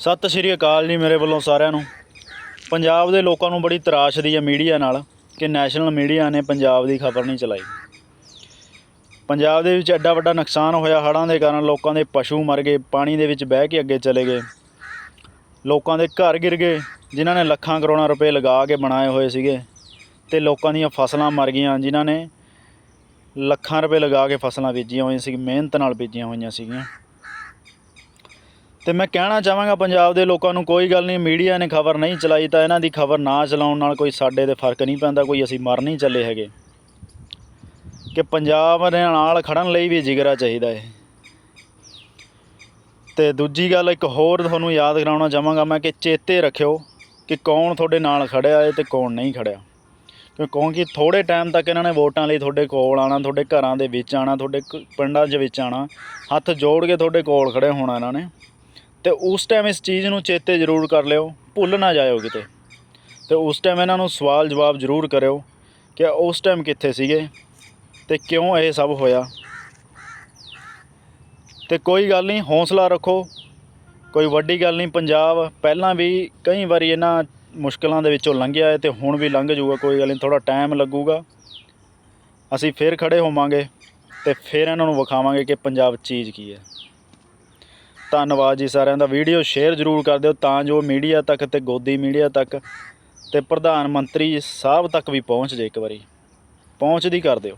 ਸਤਿ ਸ਼੍ਰੀ ਅਕਾਲ ਜੀ ਮੇਰੇ ਵੱਲੋਂ ਸਾਰਿਆਂ ਨੂੰ। ਪੰਜਾਬ ਦੇ ਲੋਕਾਂ ਨੂੰ ਬੜੀ ਤਰਾਸ਼ਦੀ ਹੈ ਮੀਡੀਆ ਨਾਲ ਕਿ ਨੈਸ਼ਨਲ ਮੀਡੀਆ ਨੇ ਪੰਜਾਬ ਦੀ ਖਬਰ ਨਹੀਂ ਚਲਾਈ। ਪੰਜਾਬ ਦੇ ਵਿੱਚ ਐਡਾ ਵੱਡਾ ਨੁਕਸਾਨ ਹੋਇਆ, ਹੜ੍ਹਾਂ ਦੇ ਕਾਰਨ ਲੋਕਾਂ ਦੇ ਪਸ਼ੂ ਮਰ ਗਏ, ਪਾਣੀ ਦੇ ਵਿੱਚ ਬਹਿ ਕੇ ਅੱਗੇ ਚਲੇ ਗਏ। ਲੋਕਾਂ ਦੇ ਘਰ ਗਿਰ ਗਏ, ਜਿਨ੍ਹਾਂ ਨੇ ਲੱਖਾਂ ਕਰੋੜਾਂ ਰੁਪਏ ਲਗਾ ਕੇ ਬਣਾਏ ਹੋਏ ਸੀਗੇ ਤੇ ਲੋਕਾਂ ਦੀਆਂ ਫਸਲਾਂ ਮਰ ਗਈਆਂ, ਜਿਨ੍ਹਾਂ ਨੇ ਲੱਖਾਂ ਰੁਪਏ ਲਗਾ ਕੇ ਫਸਲਾਂ ਬੀਜੀਆਂ ਹੋਈਆਂ ਸੀ, ਮਿਹਨਤ ਨਾਲ ਬੀਜੀਆਂ ਹੋਈਆਂ ਸੀਗੀਆਂ। ਤੇ ਮੈਂ ਕਹਿਣਾ ਚਾਹਾਂਗਾ ਪੰਜਾਬ ਦੇ ਲੋਕਾਂ ਨੂੰ ਕੋਈ ਗੱਲ ਨਹੀਂ, ਮੀਡੀਆ ਨੇ ਖਬਰ ਨਹੀਂ ਚਲਾਈ ਤਾਂ ਇਹਨਾਂ ਦੀ ਖਬਰ ਨਾ ਚਲਾਉਣ ਨਾਲ ਕੋਈ ਸਾਡੇ ਤੇ ਫ਼ਰਕ ਨਹੀਂ ਪੈਂਦਾ, ਕੋਈ ਅਸੀਂ ਮਰ ਨਹੀਂ ਚੱਲੇ ਹੈਗੇ। ਕਿ ਪੰਜਾਬ ਦੇ ਨਾਲ ਖੜਨ ਲਈ ਵੀ ਜਿਗਰਾ ਚਾਹੀਦਾ ਹੈ ਤੇ ਦੂਜੀ ਗੱਲ, ਇੱਕ ਹੋਰ ਤੁਹਾਨੂੰ ਯਾਦ ਕਰਾਉਣਾ ਚਾਹਾਂਗਾ ਮੈਂ ਕਿ ਚੇਤੇ ਰੱਖਿਓ ਕਿ ਕੌਣ ਤੁਹਾਡੇ ਨਾਲ ਖੜਿਆ ਹੈ ਤੇ ਕੌਣ ਨਹੀਂ ਖੜਿਆ। ਕਿਉਂ ਕਿਉਂਕਿ ਥੋੜੇ ਟਾਈਮ ਤੱਕ ਇਹਨਾਂ ਨੇ ਵੋਟਾਂ ਲਈ ਤੁਹਾਡੇ ਕੋਲ ਆਣਾ ਤੁਹਾਡੇ ਘਰਾਂ ਦੇ ਵਿੱਚ ਆਣਾ ਤੁਹਾਡੇ ਕ- ਪਿੰਡਾਂ ਦੇ ਵਿੱਚ ਆਣਾ ਹੱਥ ਜੋੜ ਕੇ ਤੁਹਾਡੇ ਕੋਲ ਖੜੇ ਹੋਣਾ ਇਹਨਾਂ ਨੇ। ਤੇ ਉਸ ਟਾਈਮ ਇਸ ਚੀਜ਼ ਨੂੰ ਚੇਤੇ ਜ਼ਰੂਰ ਕਰ ਲਿਓ, ਭੁੱਲ ਨਾ ਜਾਇਓ ਕਿਤੇ। ਤੇ ਉਸ ਟਾਈਮ ਇਹਨਾਂ ਨੂੰ ਸਵਾਲ ਜਵਾਬ ਜ਼ਰੂਰ ਕਰਿਓ ਕਿ ਉਸ ਟਾਈਮ ਕਿੱਥੇ ਸੀਗੇ ਤੇ ਕਿਉਂ ਇਹ ਸਭ ਹੋਇਆ। ਤੇ ਕੋਈ ਗੱਲ ਨਹੀਂ, ਹੌਸਲਾ ਰੱਖੋ, ਕੋਈ ਵੱਡੀ ਗੱਲ ਨਹੀਂ, ਪੰਜਾਬ ਪਹਿਲਾਂ ਵੀ ਕਈ ਵਾਰੀ ਇਹਨਾਂ ਮੁਸ਼ਕਲਾਂ ਦੇ ਵਿੱਚੋਂ ਲੰਘਿਆ ਹੈ ਤੇ ਹੁਣ ਵੀ ਲੰਘ ਜਾਊਗਾ, ਕੋਈ ਗੱਲ ਨਹੀਂ ਥੋੜਾ ਟਾਈਮ ਲੱਗੂਗਾ। ਅਸੀਂ ਫੇਰ ਖੜੇ ਹੋਵਾਂਗੇ ਤੇ ਫਿਰ ਇਹਨਾਂ ਨੂੰ ਵਿਖਾਵਾਂਗੇ ਕਿ ਪੰਜਾਬ ਚੀਜ਼ ਕੀ ਹੈ। ਧੰਨਵਾਦ ਜੀ ਸਾਰਿਆਂ ਦਾ। ਵੀਡੀਓ ਸ਼ੇਅਰ ਜ਼ਰੂਰ ਕਰ ਦਿਓ ਤਾਂ ਜੋ ਮੀਡੀਆ ਤੱਕ ਤੇ ਗੋਦੀ ਮੀਡੀਆ ਤੱਕ ਤੇ ਪ੍ਰਧਾਨ ਮੰਤਰੀ ਸਾਹਿਬ ਤੱਕ ਵੀ ਪਹੁੰਚ ਜੇ ਇੱਕ ਵਾਰੀ। ਪਹੁੰਚਦੀ ਕਰ ਦਿਓ।